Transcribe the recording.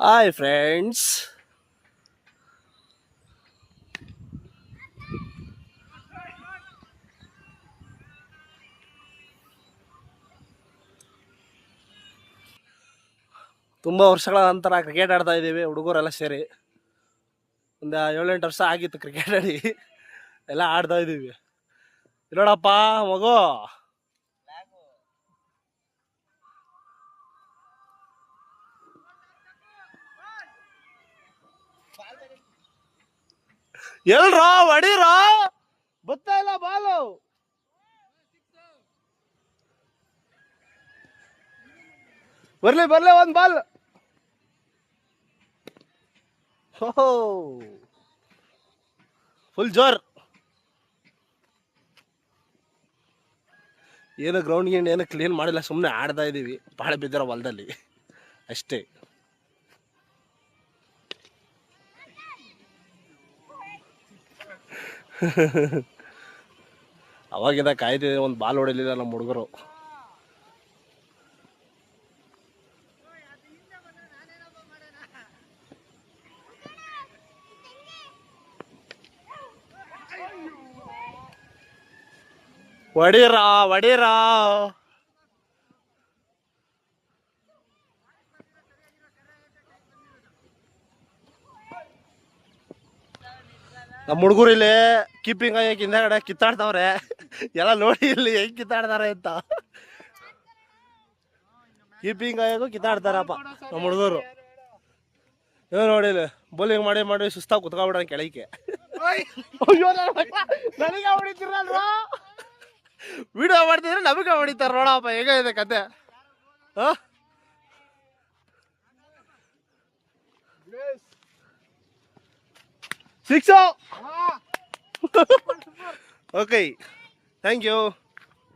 Hi friends. ತುಂಬ ವರ್ಷಗಳ ನಂತರ ಕ್ರಿಕೆಟ್ ಆಡ್ತಾ ಇದ್ದೀವಿ, ಹುಡುಗರೆಲ್ಲ ಸೇರಿ. ಒಂದು ಏಳೆಂಟು ವರ್ಷ ಆಗಿತ್ತು ಕ್ರಿಕೆಟ್ ಆಡಿ ಎಲ್ಲ ಆಡ್ತಾ ಇದ್ದೀವಿ. ನೋಡಪ್ಪ ಮಗು. ಎಲ್ರೋ ಹೊಡೀರೋ? ಬತ್ತಾ ಇಲ್ಲ ಬಾಲು. ಬರ್ಲಿ ಬರ್ಲಿ ಒಂದ್ ಬಾಲ್. ಫುಲ್ ಜೋರ್. ಏನು ಗ್ರೌಂಡ್ ಗೀಂಡ್ ಏನು ಕ್ಲೀನ್ ಮಾಡಿಲ್ಲ ಸುಮ್ಮನೆ ಆಡ್ತಾ ಇದ್ದೀವಿ ಭಾಳ ಬಿದ್ದಿರೋ ಹೊಲದಲ್ಲಿ. ಅಷ್ಟೇ. ಅವಾಗಿಂದ ಕಾಯ್ದೆ ಒಂದು ಬಾಲ್ ಹೊಡಿಲಿಲ್ಲ ನಮ್ಮ ಹುಡುಗರು. ಹೊಡೀರಾ ಹೊಡೀರಾ ನಮ್ಮ ಹುಡುಗರು ಇಲ್ಲಿ ಕೀಪಿಂಗ್ ಆಗಿ ಹಿಂದೆಗಡೆ ಕಿತ್ತಾಡ್ತಾವ್ರೆ. ಎಲ್ಲ ನೋಡಿ ಇಲ್ಲಿ ಹೆಂಗ್ ಕಿತ್ತಾಡ್ತಾರೆ ಅಂತ. ಕೀಪಿಂಗ್ ಆಯಾಗೂ ಕಿತ್ತಾಡ್ತಾರಪ್ಪ ನಮ್ಮ ಹುಡುಗರು. ಏನೋ ನೋಡಿ ಇಲ್ಲಿ ಬೌಲಿಂಗ್ ಮಾಡಿ ಮಾಡಿ ಸುಸ್ತಾಗಿ ಕುತ್ಕೊಬಿಡ ಕೆಳಕ್ಕೆ. ವಿಡಿಯೋ ಮಾಡ್ತಿದ್ರೆ ನಮಗೆ ಹೊಡಿತಾರ ನೋಡಪ್ಪ ಹೇಗಿದೆ ಕತೆ ಹಾ ಸಿಕ್ಸು ಓಕೆ ಥ್ಯಾಂಕ್ ಯು